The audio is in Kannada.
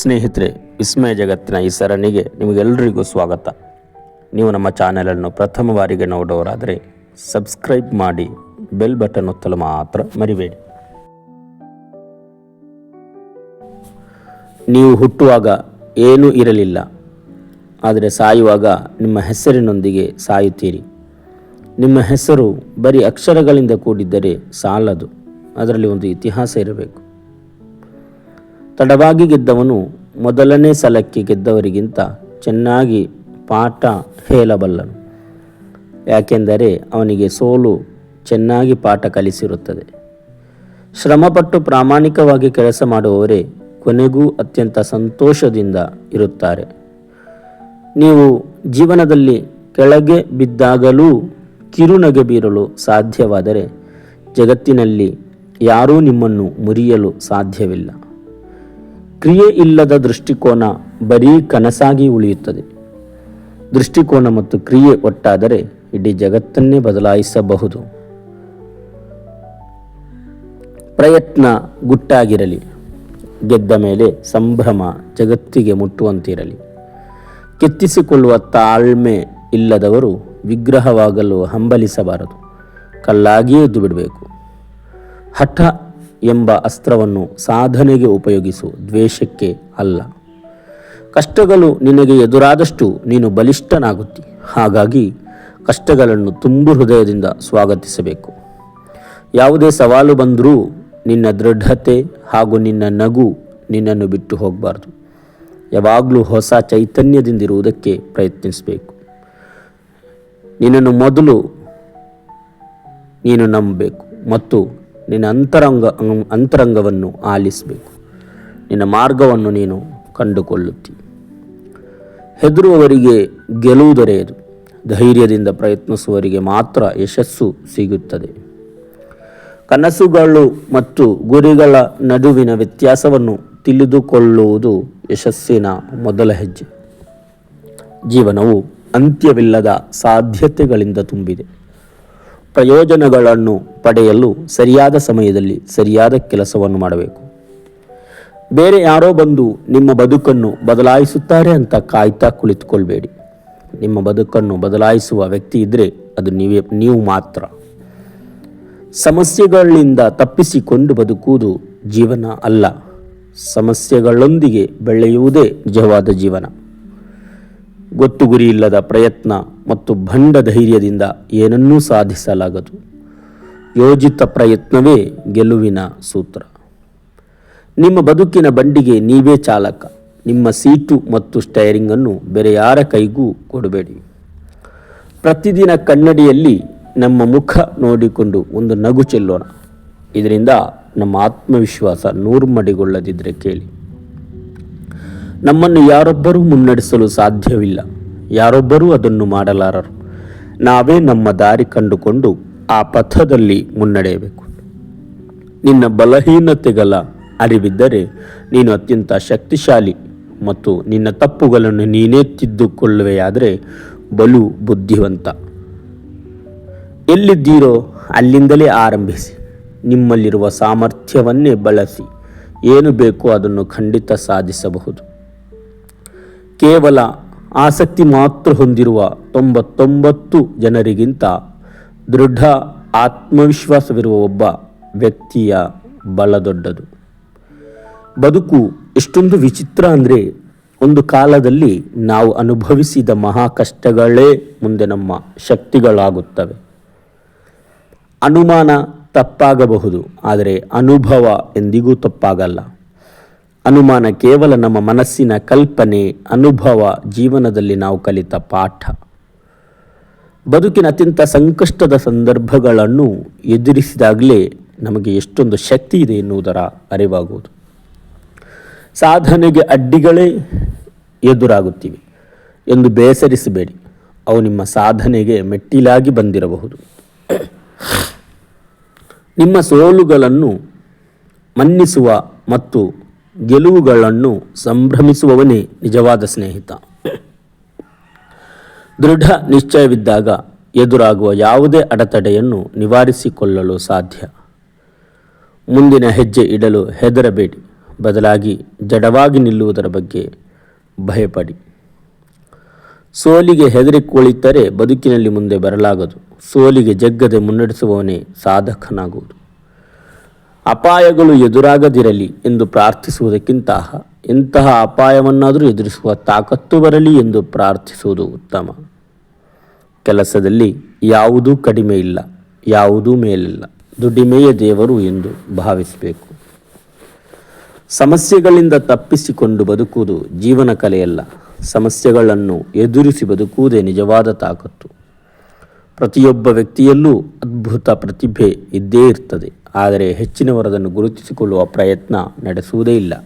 ಸ್ನೇಹಿತರೆ, ವಿಸ್ಮಯ ಜಗತ್ತಿನ ಈ ಸರಣಿಗೆ ನಿಮಗೆಲ್ಲರಿಗೂ ಸ್ವಾಗತ. ನೀವು ನಮ್ಮ ಚಾನೆಲನ್ನು ಪ್ರಥಮ ಬಾರಿಗೆ ನೋಡೋರಾದರೆ ಸಬ್ಸ್ಕ್ರೈಬ್ ಮಾಡಿ ಬೆಲ್ ಬಟನ್ ಒತ್ತಲು ಮಾತ್ರ ಮರಿಬೇಡಿ. ನೀವು ಹುಟ್ಟುವಾಗ ಏನೂ ಇರಲಿಲ್ಲ, ಆದರೆ ಸಾಯುವಾಗ ನಿಮ್ಮ ಹೆಸರಿನೊಂದಿಗೆ ಸಾಯುತ್ತೀರಿ. ನಿಮ್ಮ ಹೆಸರು ಬರೀ ಅಕ್ಷರಗಳಿಂದ ಕೂಡಿದ್ದರೆ ಸಾಲದು, ಅದರಲ್ಲಿ ಒಂದು ಇತಿಹಾಸ ಇರಬೇಕು. ತಡವಾಗಿ ಗೆದ್ದವನು ಮೊದಲನೇ ಸಲಕ್ಕೆ ಗೆದ್ದವರಿಗಿಂತ ಚೆನ್ನಾಗಿ ಪಾಠ ಹೇಳಬಲ್ಲನು. ಯಾಕೆಂದರೆ ಅವನಿಗೆ ಸೋಲು ಚೆನ್ನಾಗಿ ಪಾಠ ಕಲಿಸಿರುತ್ತದೆ. ಶ್ರಮಪಟ್ಟು ಪ್ರಾಮಾಣಿಕವಾಗಿ ಕೆಲಸ ಮಾಡುವವರೇ ಕೊನೆಗೂ ಅತ್ಯಂತ ಸಂತೋಷದಿಂದ ಇರುತ್ತಾರೆ. ನೀವು ಜೀವನದಲ್ಲಿ ಕೆಳಗೆ ಬಿದ್ದಾಗಲೂ ಕಿರುನಗೆ ಬೀರಲು ಸಾಧ್ಯವಾದರೆ ಜಗತ್ತಿನಲ್ಲಿ ಯಾರೂ ನಿಮ್ಮನ್ನು ಮುರಿಯಲು ಸಾಧ್ಯವಿಲ್ಲ. ಕ್ರಿಯೆ ಇಲ್ಲದ ದೃಷ್ಟಿಕೋನ ಬರೀ ಕನಸಾಗಿ ಉಳಿಯುತ್ತದೆ. ದೃಷ್ಟಿಕೋನ ಮತ್ತು ಕ್ರಿಯೆ ಒಟ್ಟಾದರೆ ಇಡೀ ಜಗತ್ತನ್ನೇ ಬದಲಾಯಿಸಬಹುದು. ಪ್ರಯತ್ನ ಗುಟ್ಟಾಗಿರಲಿ. ಗೆದ್ದ ಮೇಲೆ ಸಂಭ್ರಮ ಜಗತ್ತಿಗೆ ಮುಟ್ಟುವಂತಿರಲಿ. ಕೆತ್ತಿಸಿಕೊಳ್ಳುವ ತಾಳ್ಮೆ ಇಲ್ಲದವರು ವಿಗ್ರಹವಾಗಲು ಹಂಬಲಿಸಬಾರದು. ಕಲ್ಲಾಗಿಯೇ ಎದ್ದು ಬಿಡಬೇಕು. ಹಠ ಎಂಬ ಅಸ್ತ್ರವನ್ನು ಸಾಧನೆಗೆ ಉಪಯೋಗಿಸು, ದ್ವೇಷಕ್ಕೆ ಅಲ್ಲ. ಕಷ್ಟಗಳು ನಿನಗೆ ಎದುರಾದಷ್ಟು ನೀನು ಬಲಿಷ್ಠನಾಗುತ್ತಿ. ಹಾಗಾಗಿ ಕಷ್ಟಗಳನ್ನು ತುಂಬು ಹೃದಯದಿಂದ ಸ್ವಾಗತಿಸಬೇಕು. ಯಾವುದೇ ಸವಾಲು ಬಂದರೂ ನಿನ್ನ ದೃಢತೆ ಹಾಗೂ ನಿನ್ನ ನಗು ನಿನ್ನನ್ನು ಬಿಟ್ಟು ಹೋಗಬಾರ್ದು. ಯಾವಾಗಲೂ ಹೊಸ ಚೈತನ್ಯದಿಂದಿರುವುದಕ್ಕೆ ಪ್ರಯತ್ನಿಸಬೇಕು. ನಿನ್ನನ್ನು ಮೊದಲು ನೀನು ನಂಬಬೇಕು ಮತ್ತು ನಿನ್ನ ಅಂತರಂಗ ಅಂತರಂಗವನ್ನು ಆಲಿಸಬೇಕು. ನಿನ್ನ ಮಾರ್ಗವನ್ನು ನೀನು ಕಂಡುಕೊಳ್ಳುತ್ತಿ. ಹೆದರುವವರಿಗೆ ಗೆಲುವು ದೊರೆಯದು ಧೈರ್ಯದಿಂದ ಪ್ರಯತ್ನಿಸುವವರಿಗೆ ಮಾತ್ರ ಯಶಸ್ಸು ಸಿಗುತ್ತದೆ. ಕನಸುಗಳು ಮತ್ತು ಗುರಿಗಳ ನಡುವಿನ ವ್ಯತ್ಯಾಸವನ್ನು ತಿಳಿದುಕೊಳ್ಳುವುದು ಯಶಸ್ಸಿನ ಮೊದಲ ಹೆಜ್ಜೆ. ಜೀವನವು ಅಂತ್ಯವಿಲ್ಲದ ಸಾಧ್ಯತೆಗಳಿಂದ ತುಂಬಿದೆ. ಪ್ರಯೋಜನಗಳನ್ನು ಪಡೆಯಲು ಸರಿಯಾದ ಸಮಯದಲ್ಲಿ ಸರಿಯಾದ ಕೆಲಸವನ್ನು ಮಾಡಬೇಕು. ಬೇರೆ ಯಾರೋ ಬಂದು ನಿಮ್ಮ ಬದುಕನ್ನು ಬದಲಾಯಿಸುತ್ತಾರೆ ಅಂತ ಕಾಯ್ತಾ ಕುಳಿತುಕೊಳ್ಬೇಡಿ. ನಿಮ್ಮ ಬದುಕನ್ನು ಬದಲಾಯಿಸುವ ವ್ಯಕ್ತಿ ಇದ್ದರೆ ಅದು ನೀವೇ, ನೀವು ಮಾತ್ರ. ಸಮಸ್ಯೆಗಳಿಂದ ತಪ್ಪಿಸಿಕೊಂಡು ಬದುಕುವುದು ಜೀವನ ಅಲ್ಲ. ಸಮಸ್ಯೆಗಳೊಂದಿಗೆ ಬೆಳೆಯುವುದೇ ನಿಜವಾದ ಜೀವನ. ಗೊತ್ತು ಗುರಿ ಇಲ್ಲದ ಪ್ರಯತ್ನ ಮತ್ತು ಭಂಡ ಧೈರ್ಯದಿಂದ ಏನನ್ನೂ ಸಾಧಿಸಲಾಗದು. ಯೋಜಿತ ಪ್ರಯತ್ನವೇ ಗೆಲುವಿನ ಸೂತ್ರ. ನಿಮ್ಮ ಬದುಕಿನ ಬಂಡಿಗೆ ನೀವೇ ಚಾಲಕ. ನಿಮ್ಮ ಸೀಟು ಮತ್ತು ಸ್ಟೈರಿಂಗನ್ನು ಬೇರೆ ಯಾರ ಕೈಗೂ ಕೊಡಬೇಡಿ. ಪ್ರತಿದಿನ ಕನ್ನಡಿಯಲ್ಲಿ ನಮ್ಮ ಮುಖ ನೋಡಿಕೊಂಡು ಒಂದು ನಗು ಚೆಲ್ಲೋಣ. ಇದರಿಂದ ನಮ್ಮ ಆತ್ಮವಿಶ್ವಾಸ ನೂರ್ಮಡಿಗೊಳ್ಳದಿದ್ದರೆ ಕೇಳಿ. ನಮ್ಮನ್ನು ಯಾರೊಬ್ಬರೂ ಮುನ್ನಡೆಸಲು ಸಾಧ್ಯವಿಲ್ಲ. ಯಾರೊಬ್ಬರೂ ಅದನ್ನು ಮಾಡಲಾರರು. ನಾವೇ ನಮ್ಮ ದಾರಿ ಕಂಡುಕೊಂಡು ಆ ಪಥದಲ್ಲಿ ಮುನ್ನಡೆಯಬೇಕು. ನಿನ್ನ ಬಲಹೀನತೆಗಳ ಅರಿವಿದ್ದರೆ ನೀನು ಅತ್ಯಂತ ಶಕ್ತಿಶಾಲಿ ಮತ್ತು ನಿನ್ನ ತಪ್ಪುಗಳನ್ನು ನೀನೇ ತಿದ್ದುಕೊಳ್ಳುವೆಯಾದರೆ ಬಲು ಬುದ್ಧಿವಂತ. ಎಲ್ಲಿದ್ದೀರೋ ಅಲ್ಲಿಂದಲೇ ಆರಂಭಿಸಿ. ನಿಮ್ಮಲ್ಲಿರುವ ಸಾಮರ್ಥ್ಯವನ್ನೇ ಬಳಸಿ. ಏನು ಬೇಕೋ ಅದನ್ನು ಖಂಡಿತ ಸಾಧಿಸಬಹುದು. ಕೇವಲ ಆಸಕ್ತಿ ಮಾತ್ರ ಹೊಂದಿರುವ ತೊಂಬತ್ತೊಂಬತ್ತು ಜನರಿಗಿಂತ ದೃಢ ಆತ್ಮವಿಶ್ವಾಸವಿರುವ ಒಬ್ಬ ವ್ಯಕ್ತಿಯ ಬಲ ದೊಡ್ಡದು. ಬದುಕು ಎಷ್ಟೊಂದು ವಿಚಿತ್ರ ಅಂದರೆ ಒಂದು ಕಾಲದಲ್ಲಿ ನಾವು ಅನುಭವಿಸಿದ ಮಹಾ ಕಷ್ಟಗಳೇ ಮುಂದೆ ನಮ್ಮ ಶಕ್ತಿಗಳಾಗುತ್ತವೆ. ಅನುಮಾನ ತಪ್ಪಾಗಬಹುದು, ಆದರೆ ಅನುಭವ ಎಂದಿಗೂ ತಪ್ಪಾಗಲ್ಲ. ಅನುಮಾನ ಕೇವಲ ನಮ್ಮ ಮನಸ್ಸಿನ ಕಲ್ಪನೆ, ಅನುಭವ ಜೀವನದಲ್ಲಿ ನಾವು ಕಲಿತ ಪಾಠ. ಬದುಕಿನ ಅತ್ಯಂತ ಸಂಕಷ್ಟದ ಸಂದರ್ಭಗಳನ್ನು ಎದುರಿಸಿದಾಗಲೇ ನಮಗೆ ಎಷ್ಟೊಂದು ಶಕ್ತಿ ಇದೆ ಎನ್ನುವುದರ ಅರಿವಾಗುವುದು. ಸಾಧನೆಗೆ ಅಡ್ಡಿಗಳೇ ಎದುರಾಗುತ್ತಿವೆ ಎಂದು ಬೇಸರಿಸಬೇಡಿ. ಅವು ನಿಮ್ಮ ಸಾಧನೆಗೆ ಮೆಟ್ಟಿಲಾಗಿ ಬಂದಿರಬಹುದು. ನಿಮ್ಮ ಸೋಲುಗಳನ್ನು ಮನ್ನಿಸುವ ಮತ್ತು ಗೆಲುವುಗಳನ್ನು ಸಂಭ್ರಮಿಸುವವನೇ ನಿಜವಾದ ಸ್ನೇಹಿತ. ದೃಢ ನಿಶ್ಚಯವಿದ್ದಾಗ ಎದುರಾಗುವ ಯಾವುದೇ ಅಡೆತಡೆಯನ್ನು ನಿವಾರಿಸಿಕೊಳ್ಳಲು ಸಾಧ್ಯ. ಮುಂದಿನ ಹೆಜ್ಜೆ ಇಡಲು ಹೆದರಬೇಡಿ. ಬದಲಾಗಿ ಜಡವಾಗಿ ನಿಲ್ಲುವುದರ ಬಗ್ಗೆ ಭಯಪಡಿ. ಸೋಲಿಗೆ ಹೆದರಿ ಕುಳಿತರೆ ಬದುಕಿನಲ್ಲಿ ಮುಂದೆ ಬರಲಾಗದು. ಸೋಲಿಗೆ ಜಗ್ಗದೆ ಮುನ್ನಡೆಸುವವನೇ ಸಾಧಕನಾಗುವುದು. ಅಪಾಯಗಳು ಎದುರಾಗದಿರಲಿ ಎಂದು ಪ್ರಾರ್ಥಿಸುವುದಕ್ಕಿಂತ ಇಂತಹ ಅಪಾಯವನ್ನಾದರೂ ಎದುರಿಸುವ ತಾಕತ್ತು ಬರಲಿ ಎಂದು ಪ್ರಾರ್ಥಿಸುವುದು ಉತ್ತಮ. ಕೆಲಸದಲ್ಲಿ ಯಾವುದೂ ಕಡಿಮೆ ಇಲ್ಲ, ಯಾವುದೂ ಮೇಲಿಲ್ಲ, ದುಡಿಮೆಯ ದೇವರು ಎಂದು ಭಾವಿಸಬೇಕು. ಸಮಸ್ಯೆಗಳಿಂದ ತಪ್ಪಿಸಿಕೊಂಡು ಬದುಕುವುದು ಜೀವನ ಕಲೆಯಲ್ಲ, ಸಮಸ್ಯೆಗಳನ್ನು ಎದುರಿಸಿ ಬದುಕುವುದೇ ನಿಜವಾದ ತಾಕತ್ತು. ಪ್ರತಿಯೊಬ್ಬ ವ್ಯಕ್ತಿಯಲ್ಲೂ ಅದ್ಭುತ ಪ್ರತಿಭೆ ಇದ್ದೇ ಇರ್ತದೆ. ಆದರೆ ಹೆಚ್ಚಿನವರದನ್ನು ಗುರುತಿಸಿಕೊಳ್ಳುವ ಪ್ರಯತ್ನ ನಡೆಸುವುದೇ ಇಲ್ಲ.